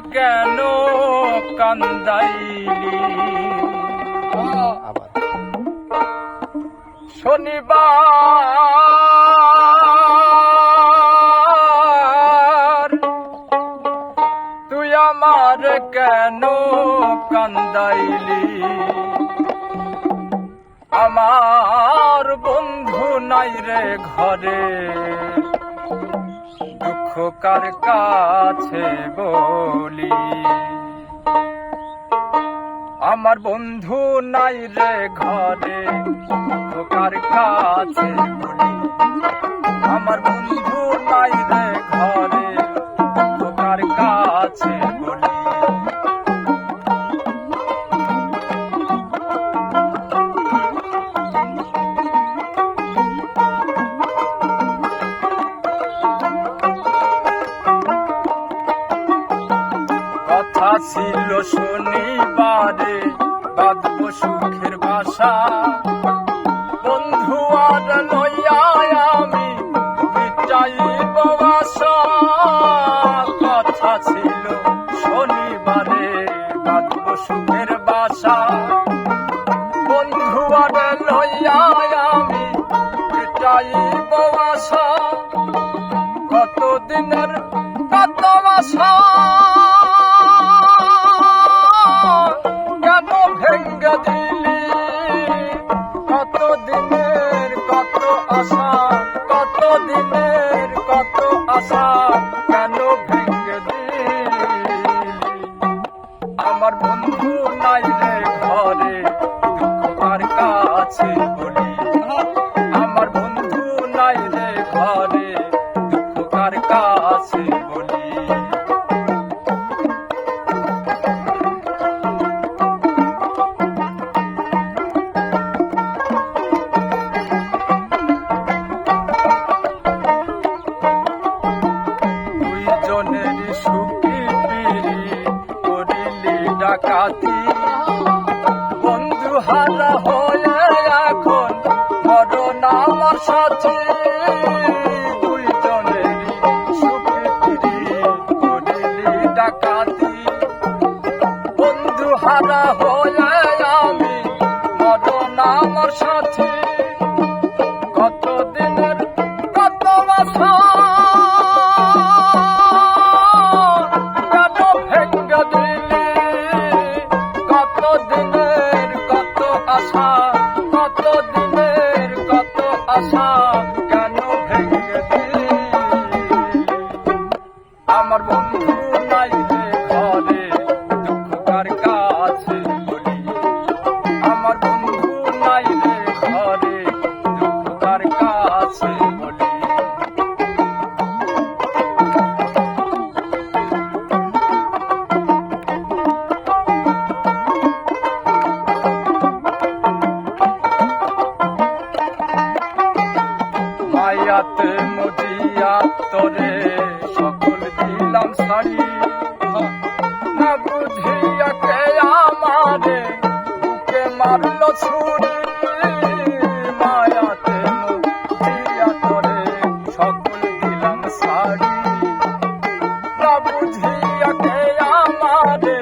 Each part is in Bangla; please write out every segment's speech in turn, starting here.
কেন কান্দাইলি? শনিবার তুই আমার কেন কান্দাইলি? আমার বন্ধু নাই রে ঘরে। কার কাছে বলি? আমার বন্ধু নাই রে ঘরে কার কাছে বলি? আমার বন্ধু নাই রে ছিল শনিবারে, বাঁধব সুখের বাসা। বন্ধু আর লইয়া আমি মিটাইব আশা। কথা ছিল শনিবারে, বাঁধব সুখের বাসা। বন্ধু আর লইয়া আমি মিটাইব আশা। কত দিনের কত আশা? আশা কত দিনের কত আশা? ডাকাতি বন্ধু হারা হয়ে এখন মরণ আমার সাথে দুইজনের সুখী পিড়ি করিলি ডাকাতি। বন্ধু হারা হয়ে আমি মরণ আমার সাথে মায়াতে মুদিয়া তোরে সকল দিলাম শাড়ি না বুঝিয়া কে আমারে বুকে মায়াতে মুদিয়া তোরে সকল দিলাম শাড়ি না বুঝিয়া কে আমারে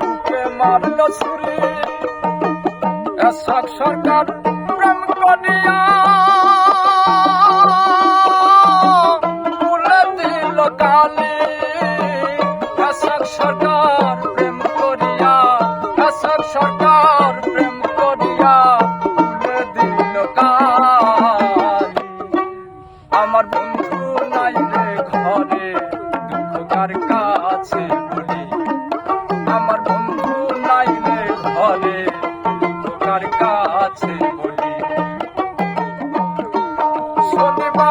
বুকে মারল ছুরি। সরকার সরকার প্রেম করিয়া তুলে আমার বন্ধু নাই ঘরে দুঃখ কার কাছে বলি। আমার বন্ধু নাই ঘরে দুঃখ কার কাছে বলি। শনিবার